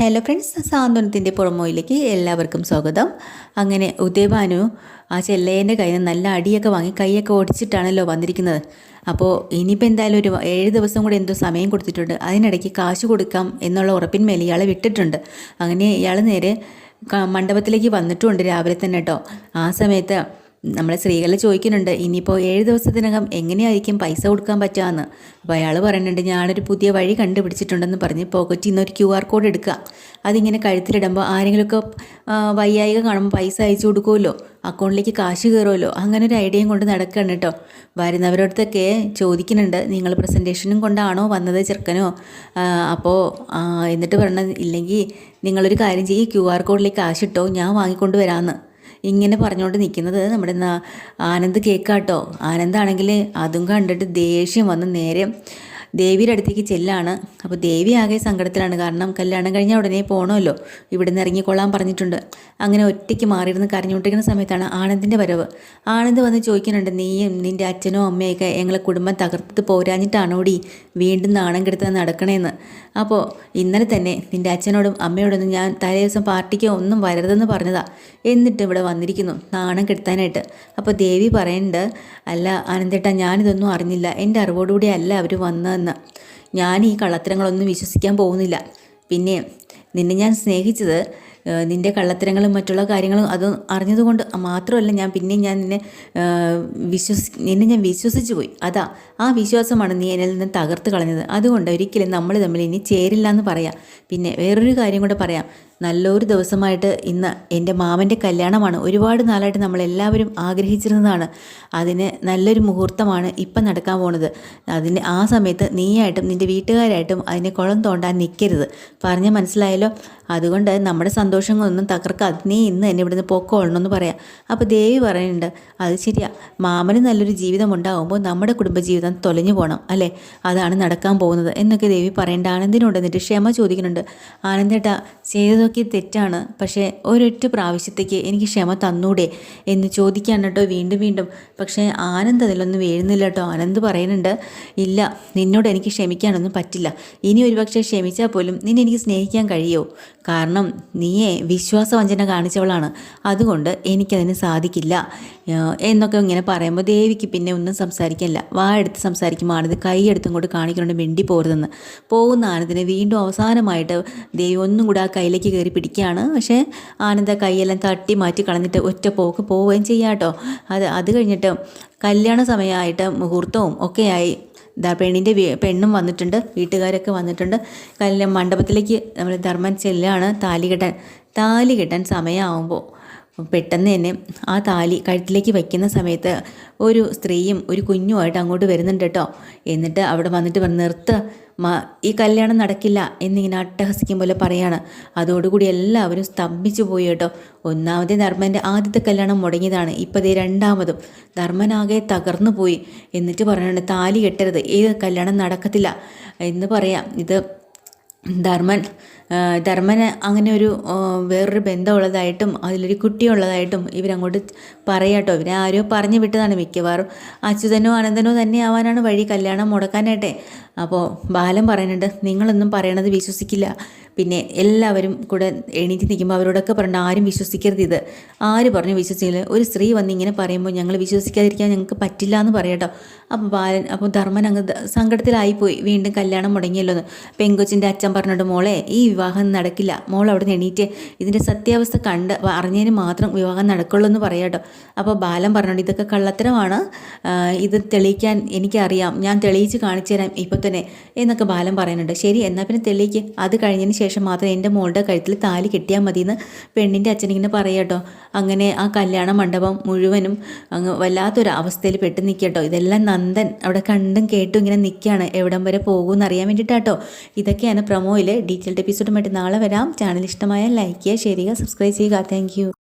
Hello friends സാന്ത്വനത്തിന്റെ പുറമോയിലേക്ക് എല്ലാവർക്കും സ്വാഗതം. അങ്ങനെ ഉദയഭാനു ആ ചെല്ലയന്റെ കയ്യിൽ നിന്ന് നല്ല അടിയൊക്കെ വാങ്ങി കൈയൊക്കെ ഓടിച്ചിട്ടാണല്ലോ വന്നിരിക്കുന്നത്. അപ്പോൾ ഇനിയിപ്പോൾ എന്തായാലും ഒരു ഏഴ് ദിവസം കൂടി എന്തോ സമയം കൊടുത്തിട്ടുണ്ട്. അതിനിടയ്ക്ക് കാശ് കൊടുക്കാം എന്നുള്ള ഉറപ്പിന്മേൽ ഇയാളെ വിട്ടിട്ടുണ്ട്. അങ്ങനെ ഇയാൾ നേരെ മണ്ഡപത്തിലേക്ക് വന്നിട്ടുമുണ്ട് രാവിലെ തന്നെ കേട്ടോ. ആ സമയത്ത് നമ്മളെ സ്ത്രീകൾ ചോദിക്കുന്നുണ്ട് ഇനിയിപ്പോൾ ഏഴ് ദിവസത്തിനകം എങ്ങനെയായിരിക്കും പൈസ കൊടുക്കാൻ പറ്റുകയെന്ന് അപ്പോൾ അയാൾ പറയുന്നുണ്ട് ഞാനൊരു പുതിയ വഴി കണ്ടുപിടിച്ചിട്ടുണ്ടെന്ന് പറഞ്ഞ് പോക്കറ്റിൽ നിന്ന് ഒരു ക്യു ആർ കോഡ് എടുക്കുക. അതിങ്ങനെ കഴുത്തിലിടുമ്പോൾ ആരെങ്കിലുമൊക്കെ വയ്യായിക കാണുമ്പോൾ പൈസ അയച്ചു കൊടുക്കുമല്ലോ അക്കൗണ്ടിലേക്ക് കാശ് കയറുമല്ലോ അങ്ങനെ ഒരു ഐഡിയയും കൊണ്ട് നടക്കുകയാണ് കേട്ടോ. വരുന്നവരോടത്തൊക്കെ ചോദിക്കുന്നുണ്ട് നിങ്ങൾ പ്രസന്റേഷനും കൊണ്ടാണോ വന്നത് ചെറുക്കനോ? അപ്പോൾ എന്നിട്ട് പറഞ്ഞ ഇല്ലെങ്കിൽ നിങ്ങളൊരു കാര്യം ചെയ്യും ക്യു ആർ കോഡിലേക്ക് കാശ് ഇട്ടോ ഞാൻ വാങ്ങിക്കൊണ്ട് വരാമെന്ന് ഇങ്ങനെ പറഞ്ഞുകൊണ്ട് നിൽക്കുന്നത് നമ്മുടെ ആനന്ദ് കേക്കാട്ടോ. ആനന്ദാണെങ്കിൽ അതും കണ്ടിട്ട് ദേഷ്യം വന്ന് നേരെ ദേവിയുടെ അടുത്തേക്ക് ചെല്ലാണ്. അപ്പോൾ ദേവി ആകെ സങ്കടത്തിലാണ്. കാരണം കല്യാണം കഴിഞ്ഞ ഉടനെ പോകണമല്ലോ ഇവിടെ നിന്ന് ഇറങ്ങിക്കൊള്ളാൻ പറഞ്ഞിട്ടുണ്ട്. അങ്ങനെ ഒറ്റയ്ക്ക് മാറിയിരുന്ന് കരഞ്ഞുകൊണ്ടിരിക്കുന്ന സമയത്താണ് ആനന്ദിന്റെ വരവ്. ആനന്ദ് വന്ന് ചോദിക്കുന്നുണ്ട് നീയും നിന്റെ അച്ഛനോ അമ്മയൊക്കെ ഞങ്ങളെ കുടുംബം തകർത്ത് പോരാഞ്ഞിട്ടാണോടി വീണ്ടും നാണം കെടുത്താൻ നടക്കണേന്ന്? അപ്പോൾ ഇന്നലെ തന്നെ നിന്റെ അച്ഛനോടും അമ്മയോടൊന്നും ഞാൻ തലേ ദിവസം പാർട്ടിക്ക് ഒന്നും വരരുതെന്ന് പറഞ്ഞതാ. എന്നിട്ട് ഇവിടെ വന്നിരിക്കുന്നു നാണം കെടുത്താനായിട്ട്. അപ്പോൾ ദേവി പറയുന്നുണ്ട് അല്ല ആനന്ദേട്ട ഞാനിതൊന്നും അറിഞ്ഞില്ല. എന്റെ അറിവോടുകൂടി അല്ല അവർ വന്നതെന്ന്. ഞാൻ ഈ കള്ളത്തരങ്ങളൊന്നും വിശ്വസിക്കാൻ പോകുന്നില്ല. പിന്നെ നിന്നെ ഞാൻ സ്നേഹിച്ചത് നിന്റെ കള്ളത്തരങ്ങളും മറ്റുള്ള കാര്യങ്ങളും അത് അറിഞ്ഞതുകൊണ്ട് മാത്രമല്ല ഞാൻ പിന്നെ ഞാൻ നിന്നെ വിശ്വസി നിന്നെ ഞാൻ വിശ്വസിച്ചു പോയി. അതാ ആ വിശ്വാസമാണ് നീ എന്നിൽ നിന്ന് തകർത്ത് കളഞ്ഞത്. അതുകൊണ്ട് ഒരിക്കലും നമ്മൾ തമ്മിൽ ഇനി ചേരില്ല എന്ന് പറയാം. പിന്നെ വേറൊരു കാര്യം കൂടെ പറയാം. നല്ലൊരു ദിവസമായിട്ട് ഇന്ന് എന്റെ മാമന്റെ കല്യാണമാണ്. ഒരുപാട് നാളായിട്ട് നമ്മളെല്ലാവരും ആഗ്രഹിച്ചിരുന്നതാണ്. അതിന് നല്ലൊരു മുഹൂർത്തമാണ് ഇപ്പം നടക്കാൻ പോണത്. അതിന് ആ സമയത്ത് നീയായിട്ടും നിന്റെ വീട്ടുകാരായിട്ടും അതിനെ കുളം തോണ്ടാൻ നിൽക്കരുത് പറഞ്ഞ് മനസ്സിലായല്ലോ? അതുകൊണ്ട് നമ്മുടെ സന്തോഷങ്ങളൊന്നും തകർക്കാതെ നീ ഇന്ന് എന്നെ ഇവിടുന്ന് പൊക്കോളണമെന്ന് പറയാം. അപ്പോൾ ദേവി പറയുന്നുണ്ട് അത് ശരിയാ. മാമന് നല്ലൊരു ജീവിതം ഉണ്ടാകുമ്പോൾ നമ്മുടെ കുടുംബജീവിതം തൊലഞ്ഞു പോകണം അല്ലേ? അതാണ് നടക്കാൻ പോകുന്നത്. എന്നൊക്കെ ദേവി പറയേണ്ട ആനന്ദിനോട് എന്നിട്ട് ക്ഷമ ചോദിക്കുന്നുണ്ട്. ആനന്ദേട്ട ചെയ്തതൊക്കെ തെറ്റാണ്. പക്ഷേ ഒരൊറ്റ പ്രാവശ്യത്തേക്ക് എനിക്ക് ക്ഷമ തന്നൂടെ എന്ന് ചോദിക്കാൻ കേട്ടോ വീണ്ടും വീണ്ടും. പക്ഷേ ആനന്ദ് അതിലൊന്നും വീഴുന്നില്ല കേട്ടോ. ആനന്ദ് പറയുന്നുണ്ട് ഇല്ല നിന്നോട് എനിക്ക് ക്ഷമിക്കാനൊന്നും പറ്റില്ല. ഇനി ഒരുപക്ഷെ ക്ഷമിച്ചാൽ പോലും നിന്നെ എനിക്ക് സ്നേഹിക്കാൻ കഴിയോ? കാരണം നീയെ വിശ്വാസവഞ്ചന കാണിച്ചവളാണ്. അതുകൊണ്ട് എനിക്കതിന് സാധിക്കില്ല. എന്നൊക്കെ ഇങ്ങനെ പറയുമ്പോൾ ദേവിക്ക് പിന്നെ ഒന്നും സംസാരിക്കില്ല വാ എടുത്ത് സംസാരിക്കുമ്പോൾ ആനന്ദ് കൈ എടുത്തും കൊണ്ട് കാണിക്കുന്നുണ്ട് മിണ്ടി പോരുതെന്ന്. പോകുന്ന ആനന്ദിനെ വീണ്ടും അവസാനമായിട്ട് ദേവി ഒന്നും കൂടെ ആ കയ്യിലേക്ക് കയറി പിടിക്കുകയാണ്. പക്ഷേ ആനന്ദ കൈയെല്ലാം തട്ടി മാറ്റി കളഞ്ഞിട്ട് ഒറ്റ പോക്ക് പോവുകയും ചെയ്യാം അത് അത് കഴിഞ്ഞിട്ട് കല്യാണ സമയമായിട്ട് മുഹൂർത്തവും ഒക്കെയായി. ദാ പെണ്ണിന്റെ പെണ്ണും വന്നിട്ടുണ്ട് വീട്ടുകാരൊക്കെ വന്നിട്ടുണ്ട്. കല്യാണ മണ്ഡപത്തിലേക്ക് നമ്മൾ ധർമ്മൻ ചെല്ലാണ് താലി കെട്ടാൻ താലി കെട്ടാൻ സമയമാകുമ്പോൾ പെട്ടെന്ന് തന്നെ ആ താലി കഴുത്തിലേക്ക് വയ്ക്കുന്ന സമയത്ത് ഒരു സ്ത്രീയും ഒരു കുഞ്ഞുമായിട്ട് അങ്ങോട്ട് വരുന്നുണ്ട് കേട്ടോ. എന്നിട്ട് അവിടെ വന്നിട്ട് നിർത്ത് ഈ കല്യാണം നടക്കില്ല എന്നിങ്ങനെ അട്ടഹസിക്കും പോലെ പറയാണ്. അതോടുകൂടി എല്ലാവരും സ്തംഭിച്ചു പോയി കേട്ടോ. ഒന്നാമത് ധർമ്മന്റെ ആദ്യത്തെ കല്യാണം മുടങ്ങിയതാണ്. ഇപ്പോൾ ഇതേ രണ്ടാമതും. ധർമ്മനാകെ തകർന്നു പോയി. എന്നിട്ട് പറയുന്നുണ്ട് താലി കെട്ടരുത്. ഈ കല്യാണം നടക്കത്തില്ല. എന്ന് പറയാം. ഇത് ധർമ്മൻ ധർമ്മന് അങ്ങനെ ഒരു വേറൊരു ബന്ധമുള്ളതായിട്ടും അതിലൊരു കുട്ടിയുള്ളതായിട്ടും ഇവരങ്ങോട്ട് പറയാട്ടോ. ഇവരെ ആരോ പറഞ്ഞു വിട്ടതാണ് മിക്കവാറും. അച്യുതനോ അനന്തനോ തന്നെ ആവാനാണ് വഴി. കല്യാണം മുടക്കാനായിട്ടെ. അപ്പോൾ ബാലൻ പറയുന്നുണ്ട് നിങ്ങളൊന്നും പറയണത് വിശ്വസിക്കില്ല. പിന്നെ എല്ലാവരും കൂടെ എണീറ്റ് നിൽക്കുമ്പോൾ അവരോടൊക്കെ പറഞ്ഞു ആരും വിശ്വസിക്കരുത് ഇത്. ആര് പറഞ്ഞു വിശ്വസിക്കില്ല? ഒരു സ്ത്രീ വന്ന് ഇങ്ങനെ പറയുമ്പോൾ ഞങ്ങൾ വിശ്വസിക്കാതിരിക്കാൻ ഞങ്ങൾക്ക് പറ്റില്ല എന്ന് പറയട്ടോ. അപ്പോൾ ബാലൻ അപ്പോൾ ധർമ്മൻ അങ്ങ് സങ്കടത്തിലായിപ്പോയി. വീണ്ടും കല്യാണം മുടങ്ങിയല്ലോ എന്ന്. പെങ്കൊച്ചിന്റെ അച്ഛൻ പറഞ്ഞിട്ട് മോളെ ഈ വിവാഹം നടക്കില്ല. മോൾ അവിടെ എണീറ്റ് ഇതിന്റെ സത്യാവസ്ഥ കണ്ട് അറിഞ്ഞതിന് മാത്രം വിവാഹം നടക്കുള്ളൂ എന്ന് പറയാട്ടോ അപ്പോൾ ബാലൻ പറഞ്ഞോണ്ട് ഇതൊക്കെ കള്ളത്തരമാണ്. ഇത് തെളിയിക്കാൻ എനിക്കറിയാം. ഞാൻ തെളിയിച്ച് കാണിച്ചു തരാം ഇപ്പോൾ തന്നെ എന്നൊക്കെ ബാലൻ പറയുന്നുണ്ട്. ശരി എന്നാൽ പിന്നെ തെളിയിക്ക്. അത് കഴിഞ്ഞതിന് ശേഷം മാത്രം എന്റെ മോളുടെ കഴുത്തിൽ താലി കെട്ടിയാൽ മതിയെന്ന് പെണ്ണിന്റെ അച്ഛനിങ്ങനെ പറയാട്ടോ അങ്ങനെ ആ കല്യാണ മണ്ഡപം മുഴുവനും അങ്ങ് വല്ലാത്തൊരു അവസ്ഥയിൽ പെട്ട് നിൽക്കട്ടോ ഇതെല്ലാം നന്ദൻ അവിടെ കണ്ടും കേട്ടും ഇങ്ങനെ നിൽക്കുകയാണ് എവിടം വരെ പോകുമെന്ന് അറിയാൻ വേണ്ടിയിട്ടാട്ടോ ഇതൊക്കെയാണ് പ്രൊമോയിൽ ഡീറ്റെയിൽഡ് എപ്പിസോഡുമായിട്ട് നാളെ വരാം. ചാനൽ ഇഷ്ടമായ ലൈക്ക് ചെയ്യുക ഷെയർ ചെയ്യുക സബ്സ്ക്രൈബ് ചെയ്യുക. താങ്ക്